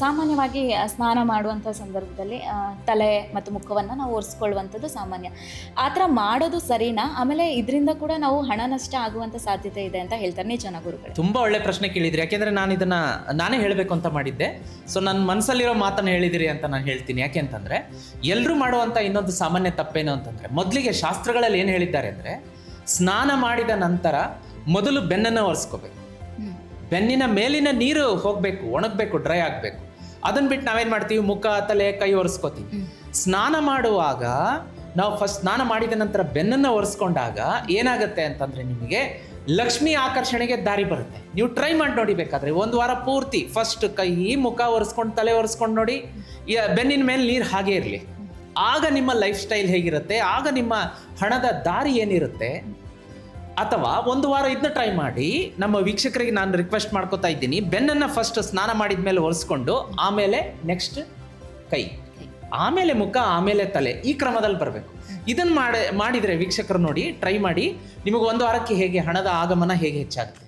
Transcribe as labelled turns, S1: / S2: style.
S1: ಸಾಮಾನ್ಯವಾಗಿ ಸ್ನಾನ ಮಾಡುವಂಥ ಸಂದರ್ಭದಲ್ಲಿ ತಲೆ ಮತ್ತು ಮುಖವನ್ನು ನಾವು ಒರೆಸ್ಕೊಳ್ಳುವಂಥದ್ದು ಸಾಮಾನ್ಯ. ಆ ಥರ ಮಾಡೋದು ಸರಿನಾ? ಆಮೇಲೆ ಇದರಿಂದ ಕೂಡ ನಾವು ಹಣ ನಷ್ಟ ಆಗುವಂಥ ಸಾಧ್ಯತೆ ಇದೆ ಅಂತ ಹೇಳ್ತಾರೆ ನಿಜನ ಗುರುಗಳು.
S2: ತುಂಬಾ ಒಳ್ಳೆ ಪ್ರಶ್ನೆ ಕೇಳಿದ್ರಿ. ಯಾಕೆಂದ್ರೆ ನಾನು ಇದನ್ನು ನಾನೇ ಹೇಳಬೇಕು ಅಂತ ಮಾಡಿದ್ದೆ. ಸೊ ನನ್ನ ಮನಸ್ಸಲ್ಲಿರೋ ಮಾತನ್ನು ಹೇಳಿದಿರಿ ಅಂತ ನಾನು ಹೇಳ್ತೀನಿ. ಯಾಕೆ ಅಂತಂದ್ರೆ ಎಲ್ಲರೂ ಮಾಡುವಂಥ ಇನ್ನೊಂದು ಸಾಮಾನ್ಯ ತಪ್ಪೇನು ಅಂತಂದರೆ ಮೊದಲಿಗೆ ಶಾಸ್ತ್ರಗಳಲ್ಲಿ ಏನು ಹೇಳಿದ್ದಾರೆ ಅಂದ್ರೆ ಸ್ನಾನ ಮಾಡಿದ ನಂತರ ಮೊದಲು ಬೆನ್ನನ್ನು ಒರೆಸ್ಕೋಬೇಕು. ಬೆನ್ನಿನ ಮೇಲಿನ ನೀರು ಹೋಗಬೇಕು ಒಣಗಬೇಕು ಡ್ರೈ ಆಗಬೇಕು. ಅದನ್ನ ಬಿಟ್ಟು ನಾವೇನು ಮಾಡ್ತೀವಿ? ಮುಖ ತಲೆ ಕೈ ಒರೆಸ್ಕೋತೀವಿ. ಸ್ನಾನ ಮಾಡುವಾಗ ನಾವು ಫಸ್ಟ್ ಸ್ನಾನ ಮಾಡಿದ ನಂತರ ಬೆನ್ನನ್ನು ಒರೆಸ್ಕೊಂಡಾಗ ಏನಾಗುತ್ತೆ ಅಂತಂದ್ರೆ ನಿಮಗೆ ಲಕ್ಷ್ಮಿ ಆಕರ್ಷಣೆಗೆ ದಾರಿ ಬರುತ್ತೆ. ನೀವು ಟ್ರೈ ಮಾಡಿ ನೋಡಿ ಬೇಕಾದ್ರೆ. ಒಂದು ವಾರ ಪೂರ್ತಿ ಫಸ್ಟ್ ಕೈ ಮುಖ ಒರೆಸ್ಕೊಂಡು ತಲೆ ಒರೆಸ್ಕೊಂಡು ನೋಡಿ ಬೆನ್ನಿನ ಮೇಲೆ ನೀರು ಹಾಗೆ ಇರಲಿ. ಆಗ ನಿಮ್ಮ ಲೈಫ್ ಸ್ಟೈಲ್ ಹೇಗಿರುತ್ತೆ? ಆಗ ನಿಮ್ಮ ಹಣದ ದಾರಿ ಏನಿರುತ್ತೆ? ಅಥವಾ ಒಂದು ವಾರ ಇದನ್ನ ಟ್ರೈ ಮಾಡಿ ನಮ್ಮ ವೀಕ್ಷಕರಿಗೆ ನಾನು ರಿಕ್ವೆಸ್ಟ್ ಮಾಡ್ಕೋತಾ ಇದ್ದೀನಿ. ಬೆನ್ನನ್ನು ಫಸ್ಟ್ ಸ್ನಾನ ಮಾಡಿದ ಮೇಲೆ ಒರೆಸ್ಕೊಂಡು ಆಮೇಲೆ ನೆಕ್ಸ್ಟ್ ಕೈ. ಆಮೇಲೆ ಮುಖ, ಆಮೇಲೆ ತಲೆ. ಈ ಕ್ರಮದಲ್ಲಿ ಬರಬೇಕು. ಇದನ್ನ ಮಾಡಿ, ಮಾಡಿದರೆ ವೀಕ್ಷಕರು ನೋಡಿ ಟ್ರೈ ಮಾಡಿ ನಿಮಗೆ ಒಂದು ವಾರಕ್ಕೆ ಹೇಗೆ ಹಣದ ಆಗಮನ ಹೇಗೆ ಹೆಚ್ಚಾಗುತ್ತೆ?